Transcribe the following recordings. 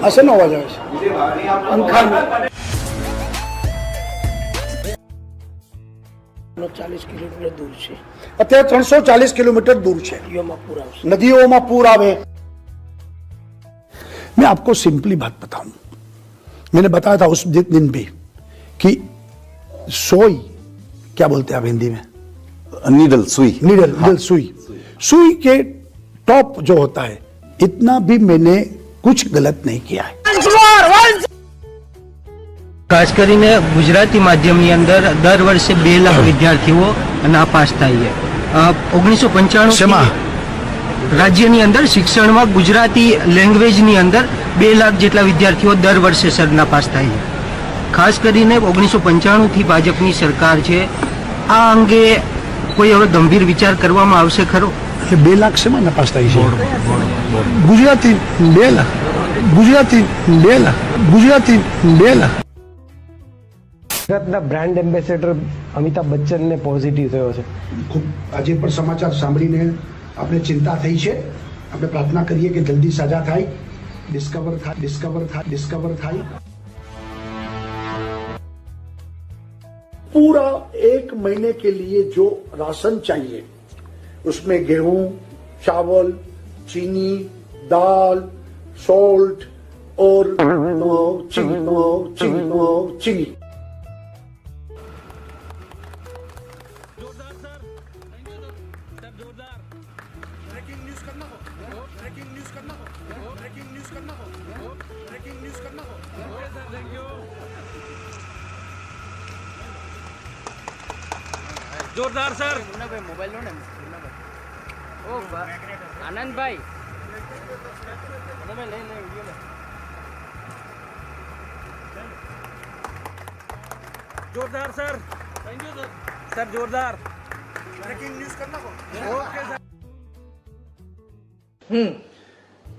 આ શેનો અવાજ આવે છે પંખાનો ચાલીસ કિલોમીટર દૂર છે અત્યારે ત્રણસો ચાલીસ કિલોમીટર दूर છે નદીઓમાં પૂર આવશે नदियों पूर आवे मैं आपको सिंपली बात बताऊं मैंने बताया था उस दि- दिन भी कि सोई क्या बोलते हैं आप हिंदी में नीडल सुई नीडल नीडल सुई सुई के टॉप जो होता है इतना भी मैंने कुछ गलत नहीं किया है ખાસ કરીને ગુજરાતી માધ્યમની અંદર દર વર્ષે બે લાખ વિદ્યાર્થીઓ નાપાસ થાય છે ઓગણીસો પંચાણું શેમાં? રાજ્યની અંદર શિક્ષણમાં ગુજરાતી લેંગ્વેજની અંદર બે લાખ જેટલા વિદ્યાર્થીઓ દર વર્ષે સર નાપાસ થાય છે ખાસ કરીને ઓગણીસો પંચાણુંથી ભાજપની સરકાર છે આ અંગે કોઈ હવે ગંભીર વિચાર કરવામાં આવશે ખરો એ બે લાખ શેમાં નપાસ થાય છે ગુજરાતી બે લાખ ગુજરાતી બે લાખ ગુજરાતી બે લાખ ગુજરાતના બ્રાન્ડ એમ્બેસેડર અમિતાભ બચ્ચનને પોઝિટિવ થયો છે ખૂબ આજે પણ સમાચાર સાંભળીને આપણે ચિંતા થઈ છે આપણે પ્રાર્થના કરીએ કે જલ્દી સાજા થાય ડિસ્કવર થાય ડિસ્કવર થાય ડિસ્કવર થાય पूरा एक महीने के लिए जो राशन चाहिए उसमें गेहूँ चावल चीनी दाल सोल्ट और चीनी जोरदार सर। मोबाइल लो ना ઓ આનંદભાઈ. તમે લઈ લે વીડિયો જોરદાર સર. સર જોરદાર.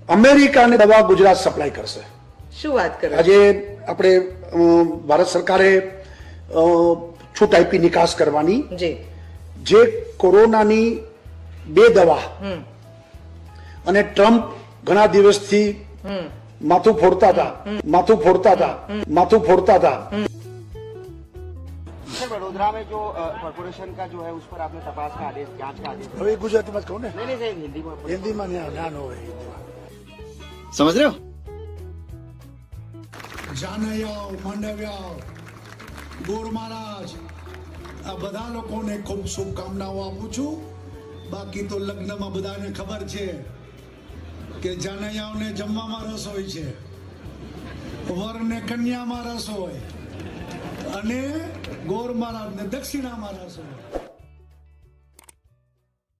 અમેરિકાને દવા ગુજરાત સપ્લાય કરશે. શું વાત કરે? આજે આપણે ભારત સરકારે અ, છૂટ આપી નિકાસ કરવાની. જી. જે કોરોનાની બે દવા અને ટ્રમ્પ ઘણા દિવસથી માથું ફોડતા હતા માથું ફોડતા હતા માથું ફોડતા હતા सर वडोदरा में जो कॉरपोरेशन का जो है उस पर आपने तपास का आदेश जांच का आदेश હવે ગુજરાતીમાં કહું ને नहीं नहीं सर हिंदी में હિન્દીમાં જ્ઞાન હોય હિન્દીમાં समझ रहे हो જાનૈયાઓ માંડવ્યાઓ ગોર મહારાજ આ બધા લોકોને ખૂબ શુભકામનાઓ આપું છું બાકી તો લગ્નમાં બધાને ખબર છે કે જાનૈયાઓને જમવામાં રસ હોય છે. વરને કન્યામાં રસ હોય. અને ગોર મહારાજને દક્ષિણામાં રસ હોય.